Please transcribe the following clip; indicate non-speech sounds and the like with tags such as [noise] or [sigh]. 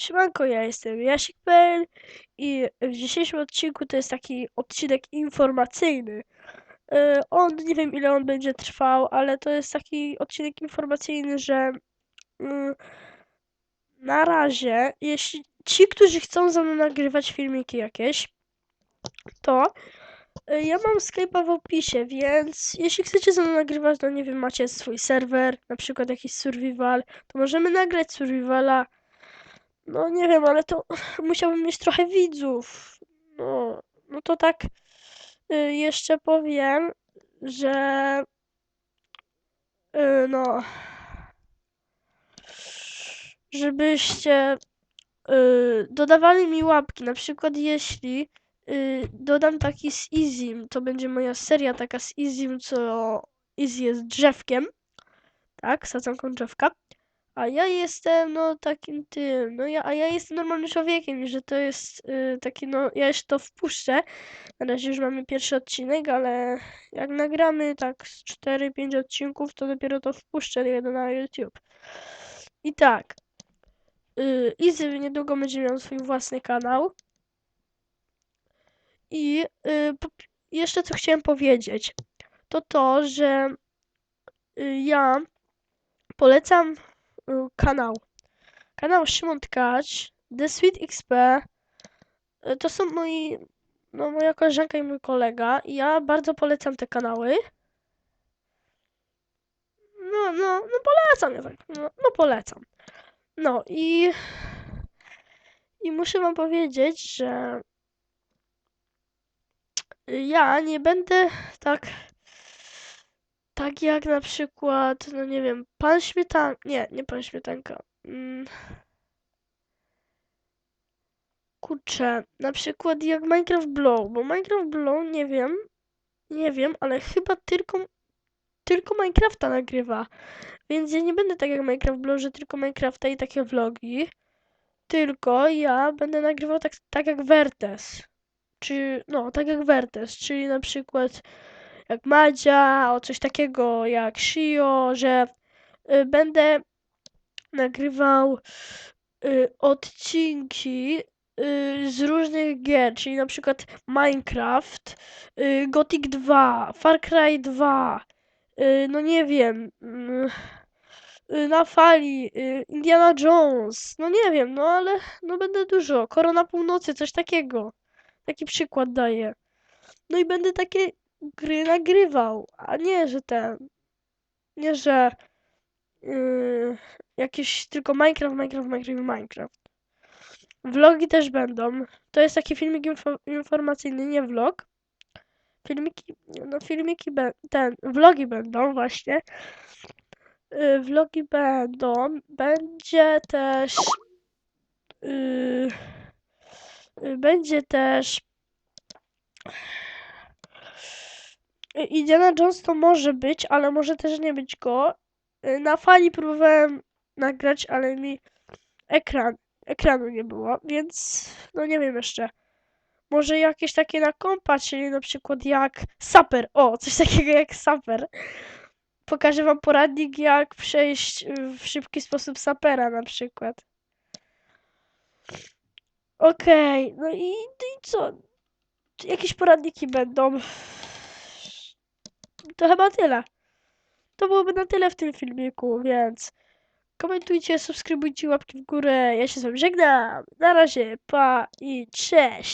Siemanko, ja jestem Jasik.pl i w dzisiejszym odcinku to jest taki odcinek informacyjny. Yy, On, nie wiem ile on będzie trwał, ale to jest taki odcinek informacyjny, że yy, na razie, jeśli ci, którzy chcą ze mną nagrywać filmiki jakieś, to yy, ja mam Skype'a w opisie, więc jeśli chcecie ze mną nagrywać, no nie wiem, macie swój serwer, na przykład jakiś survival, to możemy nagrać survivala. No nie wiem, ale to [laughs] musiałbym mieć trochę widzów. No, no to tak y, jeszcze powiem, że y, no żebyście y, dodawali mi łapki. Na przykład jeśli dodam taki z Izim, to będzie moja seria taka z Izim, co Izzy jest drzewkiem. Tak, sadzonką drzewka. A ja jestem, no, takim tym, no ja, a ja jestem normalnym człowiekiem że to jest y, taki, no, ja jeszcze to wpuszczę. Na razie już mamy pierwszy odcinek, ale jak nagramy tak z 4-5 odcinków, to dopiero to wpuszczę jeden na YouTube. I tak, y, Izzy niedługo będzie miał swój własny kanał. I y, jeszcze co chciałem powiedzieć, to to, że y, ja polecam kanał. Kanał Szymon Tkacz, The Sweet XP. y, To są moi, no moja koleżanka i mój kolega. Ja bardzo polecam te kanały. No, no, no polecam tak. No, no polecam. No i i muszę wam powiedzieć, że ja nie będę tak tak jak na przykład, no nie wiem, pan Śmietan... Nie, nie pan Śmietanka. Mm. Kurczę, na przykład jak Minecraft Blow, bo Minecraft Blow, nie wiem, nie wiem, ale chyba tylko, tylko Minecrafta nagrywa. Więc ja nie będę tak jak Minecraft Blow, że tylko Minecrafta i takie vlogi. Tylko ja będę nagrywał tak, tak jak Vertes. Czy, no, tak jak Vertes, czyli na przykład jak Madzia, o coś takiego jak Shio, że y, będę nagrywał y, odcinki y, z różnych gier, czyli na przykład Minecraft, Gothic 2, Far Cry 2, y, no nie wiem, na fali, Indiana Jones, no nie wiem, no ale no będę dużo, Korona Północy, coś takiego. Taki przykład daję. No i będę takie gry nagrywał, a nie, że ten, nie, że yy, jakieś tylko Minecraft, Minecraft, Minecraft, Minecraft. Vlogi też będą. To jest taki filmik info informacyjny, nie vlog. Filmiki, no filmiki, ten, vlogi będą właśnie. Yy, vlogi będą. Będzie też, yy, yy, będzie też Indiana Jones to może być, ale może też nie być go. Y, Na fali próbowałem nagrać, ale mi ekran, ekranu nie było, więc no nie wiem jeszcze. Może jakieś takie na kompa, czyli na przykład jak Saper. O, coś takiego jak Saper. Pokażę wam poradnik, jak przejść y, w szybki sposób Sapera na przykład. Okej, no i, no i co? Jakieś poradniki będą. To chyba tyle. To byłoby na tyle w tym filmiku, więc komentujcie, subskrybujcie, łapki w górę. Ja się z wami żegnam. Na razie, pa i cześć!